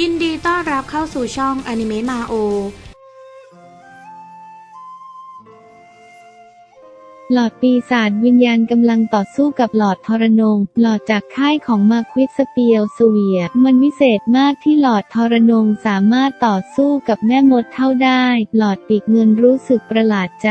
ยินดีต้อนรับเข้าสู่ช่องอนิเมะมาโอ หลอดปีศาจวิญญาณกำลังต่อสู้กับหลอดทรนง หลอดจากค่ายของมาควิสสเปียวสเวีย มันวิเศษมากที่หลอดทรนงสามารถต่อสู้กับแม่มดเท่าได้ หลอดปีกเงินรู้สึกประหลาดใจ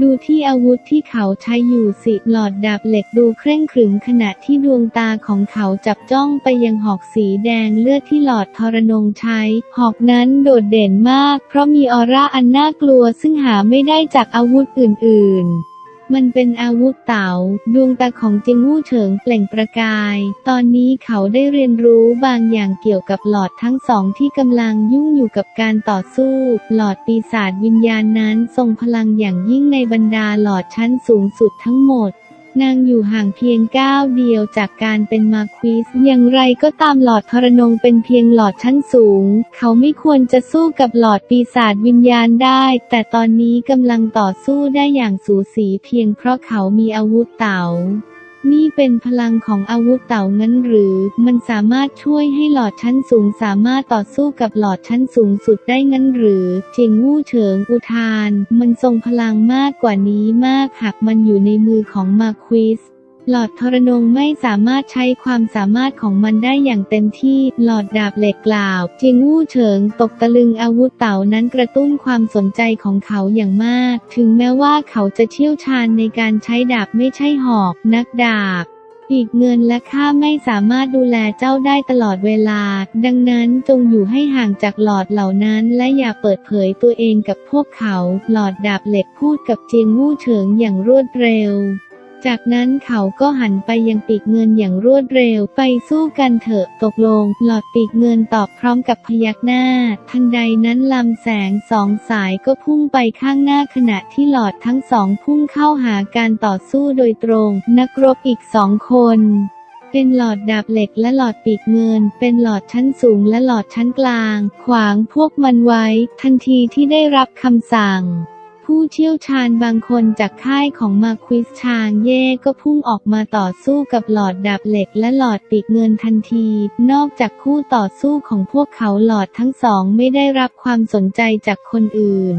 ดูที่อาวุธที่เขาใช้อยู่สิหลอดดาบเหล็กดูเคร่งขรึมขณะที่ดวงตาของเขาจับจ้องไปยังหอกสีแดงเลือดที่หลอดทรนงใช้ หอกนั้นโดดเด่นมาก เพราะมีออร่าอันน่ากลัวซึ่งหาไม่ได้จากอาวุธอื่น ๆ มันเป็นอาวุธเต๋าดวงตาของจิงวู่เฉิงเปล่งประกาย ตอนนี้เขาได้เรียนรู้บางอย่างเกี่ยวกับหลอดทั้งสองที่กำลังยุ่งอยู่กับการต่อสู้ หลอดปีศาจวิญญาณนั้นทรงพลังอย่างยิ่งในบรรดาหลอดชั้นสูงสุดทั้งหมด นางอยู่ห่างเพียงก้าวเดียวจากการเป็นมาควิส อย่างไรก็ตามหลอดพรนงเป็นเพียงหลอดชั้นสูง เขาไม่ควรจะสู้กับหลอดปีศาจวิญญาณได้ แต่ตอนนี้กำลังต่อสู้ได้อย่างสูสีเพียงเพราะเขามีอาวุธเต๋า นี่เป็นพลังของอาวุธเต่างั้นหรือ มันสามารถช่วยให้หลอดชั้นสูงสามารถต่อสู้กับหลอดชั้นสูงสุดได้งั้นหรือเจิงวู่เฉิงอุทาน มันทรงพลังมากกว่านี้มากหากมันอยู่ในมือของมาควิส หลอดทรนงไม่สามารถใช้ความสามารถของมันได้อย่างเต็มที่ หลอดดาบเหล็กกล่าวจิงวู่เฉิงตกตะลึงอาวุธเต่านั้นกระตุ้นความสนใจของเขาอย่างมาก ถึงแม้ว่าเขาจะเชี่ยวชาญในการใช้ดาบไม่ใช่หอก นักดาบปีกเงินและข้าไม่สามารถดูแลเจ้าได้ตลอดเวลา ดังนั้นจงอยู่ให้ห่างจากหลอดเหล่านั้นและอย่าเปิดเผยตัวเองกับพวกเขา หลอดดาบเหล็กพูดกับเจียงวู่เฉิงอย่างรวดเร็ว จากนั้นเขาก็หันไปยังปีกเงินอย่างรวดเร็ว ไปสู้กันเถอะตกลง หลอดปีกเงินตอบพร้อมกับพยักหน้า ทันใดนั้นลำแสงสองสายก็พุ่งไปข้างหน้าขณะที่หลอดทั้งสองพุ่งเข้าหาการต่อสู้โดยตรง นักรบอีกสองคนเป็นหลอดดาบเหล็กและหลอดปีกเงิน เป็นหลอดชั้นสูงและหลอดชั้นกลาง ขวางพวกมันไว้ ทันทีที่ได้รับคำสั่ง ผู้เชี่ยวชาญบางคนจากค่ายของมาควิสชางเย่ก็พุ่งออกมาต่อสู้กับหลอดดาบเหล็กและหลอดปีกเงินทันที นอกจากคู่ต่อสู้ของพวกเขาหลอดทั้งสองไม่ได้รับความสนใจจากคนอื่น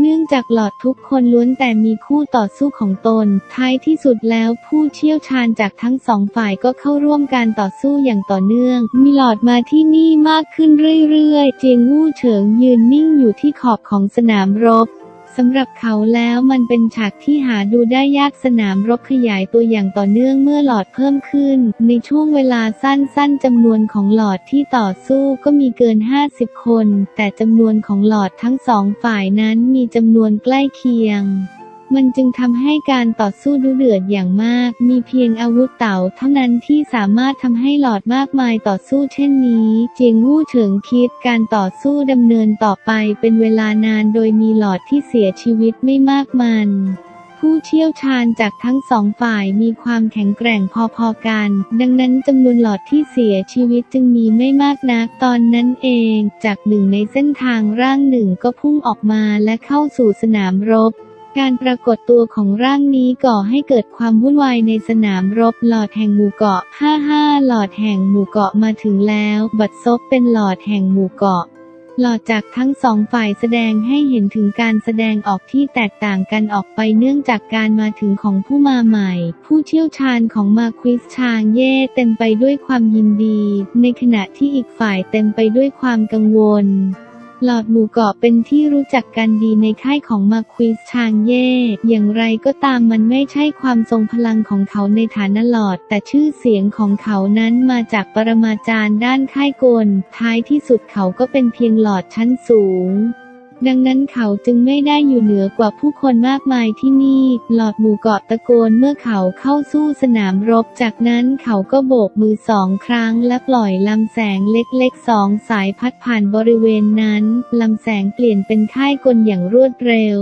เนื่องจากหลอดทุกคนล้วนแต่มีคู่ต่อสู้ของตน ท้ายที่สุดแล้วผู้เชี่ยวชาญจากทั้งสองฝ่ายก็เข้าร่วมการต่อสู้อย่างต่อเนื่อง มีหลอดมาที่นี่มากขึ้นเรื่อยๆ เจียงวู่เฉิงยืนนิ่งอยู่ที่ขอบของสนามรบ สำหรับเขาแล้วมันเป็นฉากที่หาดูได้ยากสนามรบขยายตัวอย่างต่อเนื่องเมื่อหลอดเพิ่มขึ้น ในช่วงเวลาสั้นๆจำนวนของหลอดที่ต่อสู้ก็มีเกิน 50 คน แต่จำนวนของหลอดทั้งสองฝ่ายนั้นมีจำนวนใกล้เคียง มันจึงทำให้การต่อสู้ดุเดือดอย่างมาก มีเพียงอาวุธเต่าเท่านั้นที่สามารถทำให้หลอดมากมายต่อสู้เช่นนี้ เจียงวู่เฉิงคิดการต่อสู้ดำเนินต่อไปเป็นเวลานานโดยมีหลอดที่เสียชีวิตไม่มากมันผู้เชี่ยวชาญจากทั้งสองฝ่ายมีความแข็งแกร่งพอๆกัน ดังนั้นจำนวนหลอดที่เสียชีวิตจึงมีไม่มากนักตอนนั้นเอง จากหนึ่งในเส้นทางร่างหนึ่งก็พุ่งออกมาและเข้าสู่สนามรบ การปรากฏตัวของร่างนี้ก่อให้เกิดความวุ่นวายในสนามรบหลอดแห่งหมู่เกาะ 55 หลอดแห่งหมู่เกาะมาถึงแล้ว บัดซบเป็นหลอดแห่งหมู่เกาะ หลอดจากทั้งสองฝ่ายแสดงให้เห็นถึงการแสดงออกที่แตกต่างกันออกไปเนื่องจากการมาถึงของผู้มาใหม่ ผู้เชี่ยวชาญของมาควิสชางเย่เต็มไปด้วยความยินดี ในขณะที่อีกฝ่ายเต็มไปด้วยความกังวล หลอดหมู่เกาะเป็นที่รู้จักกันดีในค่ายของมาควิสชางเย่ อย่างไรก็ตามมันไม่ใช่ความทรงพลังของเขาในฐานะหลอด แต่ชื่อเสียงของเขานั้นมาจากปรมาจารย์ด้านค่ายกล ท้ายที่สุดเขาก็เป็นเพียงหลอดชั้นสูง ดังนั้นเขาจึงไม่ได้อยู่เหนือกว่าผู้คนมากมายที่นี่ หลอดหมู่เกาะตะโกนเมื่อเขาเข้าสู้สนามรบ จากนั้นเขาก็โบกมือสองครั้งและปล่อยลำแสงเล็กๆสองสายพัดผ่านบริเวณนั้น ลำแสงเปลี่ยนเป็นค่ายกลอย่างรวดเร็ว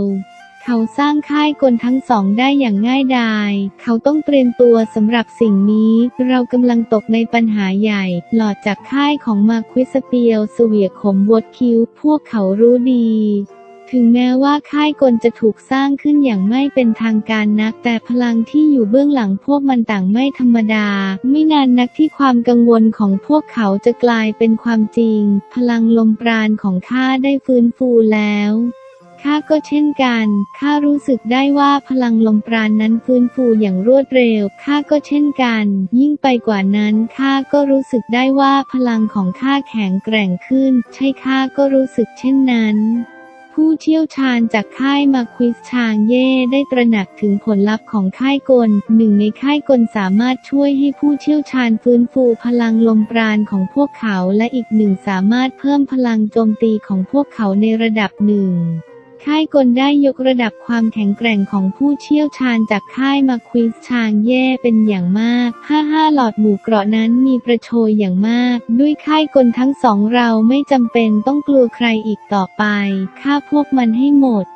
เขาสร้างค่ายกลทั้งสองได้อย่างง่ายดาย เขาต้องเตรียมตัวสำหรับสิ่งนี้ เรากำลังตกในปัญหาใหญ่ หลอดจากค่ายของมาควิสเปียวสเวียขมวดคิ้ว พวกเขารู้ดีถึงแม้ว่าค่ายกลจะถูกสร้างขึ้นอย่างไม่เป็นทางการนัก แต่พลังที่อยู่เบื้องหลังพวกมันต่างไม่ธรรมดา ไม่นานนักที่ความกังวลของพวกเขาจะกลายเป็นความจริง พลังลมปราณของข้าได้ฟื้นฟูแล้ว ข้าก็เช่นกัน ข้ารู้สึกได้ว่าพลังลมปราณนั้นฟื้นฟูอย่างรวดเร็ว ข้าก็เช่นกัน ยิ่งไปกว่านั้น ข้าก็รู้สึกได้ว่าพลังของข้าแข็งแกร่งขึ้น ใช่ข้าก็รู้สึกเช่นนั้นผู้เชี่ยวชาญจากค่ายมาควิสชางเย่ได้ตระหนักถึงผลลัพธ์ของค่ายกล หนึ่งในค่ายกลสามารถช่วยให้ผู้เชี่ยวชาญฟื้นฟูพลังลมปราณของพวกเขาและอีกหนึ่งสามารถเพิ่มพลังโจมตีของพวกเขาในระดับหนึ่ง ค่ายกลได้ยกระดับความแข็งแกร่งของผู้เชี่ยวชาญจากค่ายมาควิสชางเย่เป็นอย่างมาก 55 หลอดหมู่เกราะนั้นมีประโชยอย่างมาก ด้วยค่ายกลทั้งสองเราไม่จำเป็นต้องกลัวใครอีกต่อไป ฆ่าพวกมันให้หมด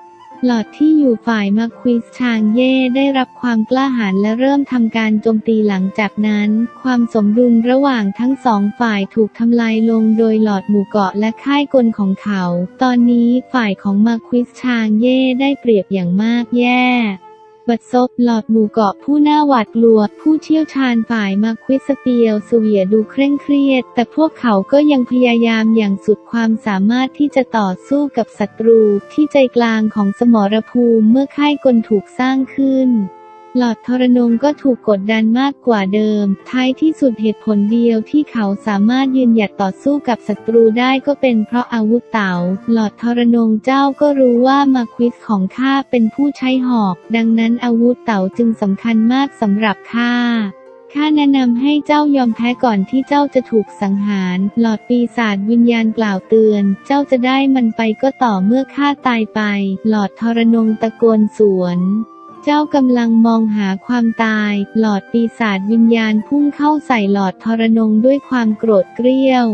หลอดที่อยู่ฝ่ายมาควิสชางเย่ได้รับความกล้าหาญและเริ่มทำการโจมตีหลังจากนั้น ความสมดุลระหว่างทั้งสองฝ่ายถูกทำลายลงโดยหลอดหมู่เกาะและค่ายกลของเขา ตอนนี้ฝ่ายของมาควิสชางเย่ได้เปรียบอย่างมากแย่ บัดซบหลอดหมู่เกาะผู้น่าหวาดกลัว ผู้เชี่ยวชาญฝ่ายมาควิสเปียวสเวียดูเคร่งเครียด แต่พวกเขาก็ยังพยายามอย่างสุดความสามารถที่จะต่อสู้กับศัตรูที่ใจกลางของสมรภูมิเมื่อค่ายกลถูกสร้างขึ้น หลอดทรนงก็ถูกกดดันมากกว่าเดิม ท้ายที่สุดเหตุผลเดียวที่เขาสามารถยืนหยัดต่อสู้กับศัตรูได้ก็เป็นเพราะอาวุธเต๋า หลอดทรนงเจ้าก็รู้ว่ามาควิสของข้าเป็นผู้ใช้หอก ดังนั้นอาวุธเต๋าจึงสำคัญมากสำหรับข้าข้าแนะนำให้เจ้ายอมแพ้ก่อนที่เจ้าจะถูกสังหาร หลอดปีศาจวิญญาณกล่าวเตือน เจ้าจะได้มันไปก็ต่อเมื่อข้าตายไป หลอดทรนงตะโกนสวน เจ้ากำลังมองหาความตาย หลอดปีศาจวิญญาณพุ่งเข้าใส่หลอดทรนงด้วยความโกรธเกรี้ยว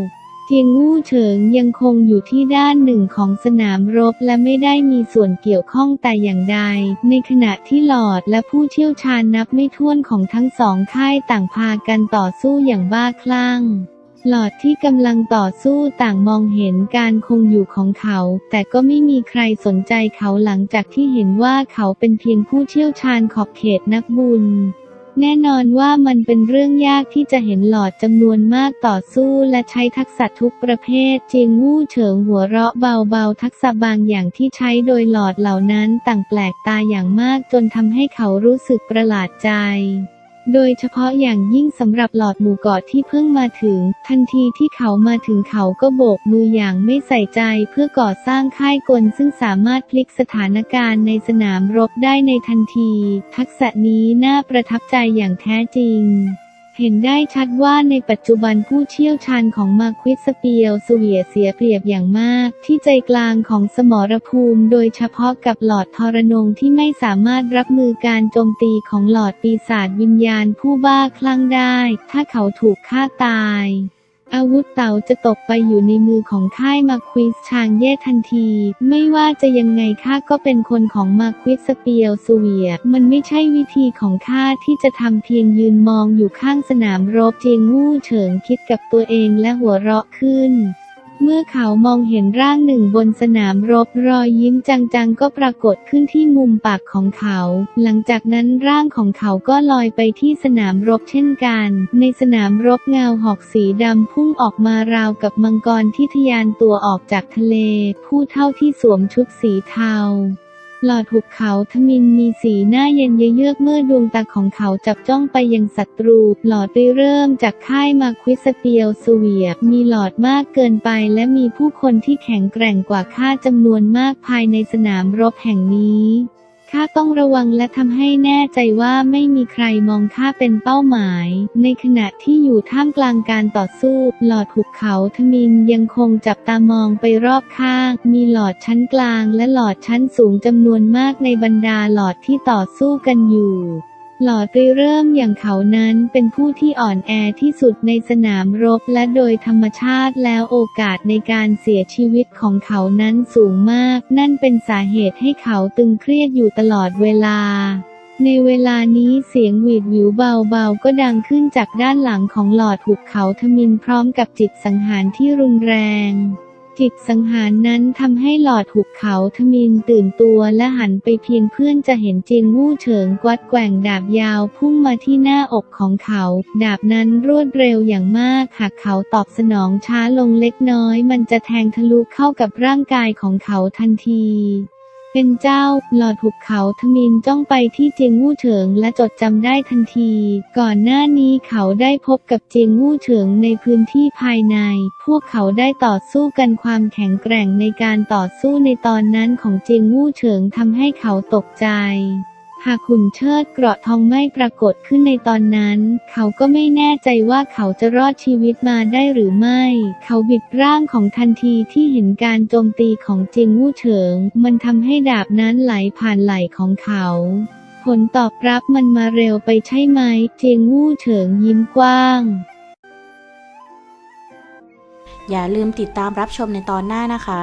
เจียงวู่เฉิงยังคงอยู่ที่ด้านหนึ่งของสนามรบและไม่ได้มีส่วนเกี่ยวข้องแต่อย่างใด ในขณะที่หลอดและผู้เชี่ยวชาญนับไม่ถ้วนของทั้งสองค่ายต่างพากันต่อสู้อย่างบ้าคลั่ง หลอดที่กำลังต่อสู้ต่างมองเห็นการคงอยู่ของเขา แต่ก็ไม่มีใครสนใจเขาหลังจากที่เห็นว่าเขาเป็นเพียงผู้เชี่ยวชาญขอบเขตนักบุญ แน่นอนว่ามันเป็นเรื่องยากที่จะเห็นหลอดจำนวนมากต่อสู้และใช้ทักษะทุกประเภทเจียงวู่เฉิงหัวเราะเบาๆ ทักษะบางอย่างที่ใช้โดยหลอดเหล่านั้นต่างแปลกตาอย่างมากจนทำให้เขารู้สึกประหลาดใจ โดยเฉพาะอย่างยิ่งสำหรับหลอดหมู่เกาะที่เพิ่งมาถึง ทันทีที่เขามาถึงเขาก็โบกมืออย่างไม่ใส่ใจเพื่อก่อสร้างค่ายกลซึ่งสามารถพลิกสถานการณ์ในสนามรบได้ในทันที ทักษะนี้น่าประทับใจอย่างแท้จริง เห็นได้ชัดว่าในปัจจุบันผู้เชี่ยวชาญของมาควิสเปียวสเวียเสียเปรียบอย่างมาก ที่ใจกลางของสมรภูมิ โดยเฉพาะกับหลอดทรนงที่ไม่สามารถรับมือการโจมตีของหลอดปีศาจวิญญาณผู้บ้าคลั่งได้ ถ้าเขาถูกฆ่าตาย อาวุธเต่าจะตกไปอยู่ในมือของค่ายมาควิสชางเย่ทันที ไม่ว่าจะยังไงข้าก็เป็นคนของมาควิสเปียวสเวีย มันไม่ใช่วิธีของข้าที่จะทำเพียงยืนมองอยู่ข้างสนามรบเจียงวู่เฉิงคิดกับตัวเองและหัวเราะขึ้น เมื่อเขามองเห็นร่างหนึ่งบนสนามรบรอยยิ้มจังๆ ก็ปรากฏขึ้นที่มุมปากของเขา หลังจากนั้นร่างของเขาก็ลอยไปที่สนามรบเช่นกัน ในสนามรบเงาหอกสีดำพุ่งออกมาราวกับมังกรที่ทะยานตัวออกจากทะเล ผู้เท่าที่สวมชุดสีเทา ลอดหุบเขาทมินมีสีหน้าเย็นเยือกเมื่อดวงตาของเขาจับจ้องไปยังศัตรู หลอดไปเริ่มจากค่ายมาควิสเปียวสเวีย มีหลอดมากเกินไปและมีผู้คนที่แข็งแกร่งกว่าข้าจำนวนมากภายในสนามรบแห่งนี้ ข้าต้องระวังและทำให้แน่ใจว่าไม่มีใครมองข้าเป็นเป้าหมาย ในขณะที่อยู่ท่ามกลางการต่อสู้ หลอดหุบเขาทมินยังคงจับตามองไปรอบข้าง มีหลอดชั้นกลางและหลอดชั้นสูงจำนวนมากในบรรดาหลอดที่ต่อสู้กันอยู่ หลอดริเริ่มอย่างเขานั้นเป็นผู้ที่อ่อนแอที่สุดในสนามรบและโดยธรรมชาติแล้วโอกาสในการเสียชีวิตของเขานั้นสูงมาก นั่นเป็นสาเหตุให้เขาตึงเครียดอยู่ตลอดเวลา ในเวลานี้เสียงหวีดหวิวเบาๆ ก็ดังขึ้นจากด้านหลังของหลอดหุบเขาทมินพร้อมกับจิตสังหารที่รุนแรง จิตสังหารนั้นทำให้หลอดหุบเขาทมินตื่นตัวและหันไปเพียงเพื่อนจะเห็นเจียงวู่เฉิงกวัดแกว่งดาบยาวพุ่งมาที่หน้าอกของเขา ดาบนั้นรวดเร็วอย่างมากหากเขาตอบสนองช้าลงเล็กน้อย มันจะแทงทะลุเข้ากับร่างกายของเขาทันที เป็นเจ้า หลอดหุบเขาทมินจ้องไปที่เจียงวู่เฉิงและจดจำได้ทันที ก่อนหน้านี้เขาได้พบกับเจียงวู่เฉิงในพื้นที่ภายใน พวกเขาได้ต่อสู้กันความแข็งแกร่งในการต่อสู้ในตอนนั้นของเจียงวู่เฉิงทำให้เขาตกใจ หากขุนเชิดเกราะทองไม่ปรากฏขึ้นในตอนนั้น เขาก็ไม่แน่ใจว่าเขาจะรอดชีวิตมาได้หรือไม่ เขาบิดร่างของทันทีที่เห็นการโจมตีของเจียงวู่เฉิง มันทำให้ดาบนั้นไหลผ่านไหล่ของเขาผลตอบรับมันมาเร็วไปใช่ไหม เจียงวู่เฉิงยิ้มกว้าง อย่าลืมติดตามรับชมในตอนหน้านะคะ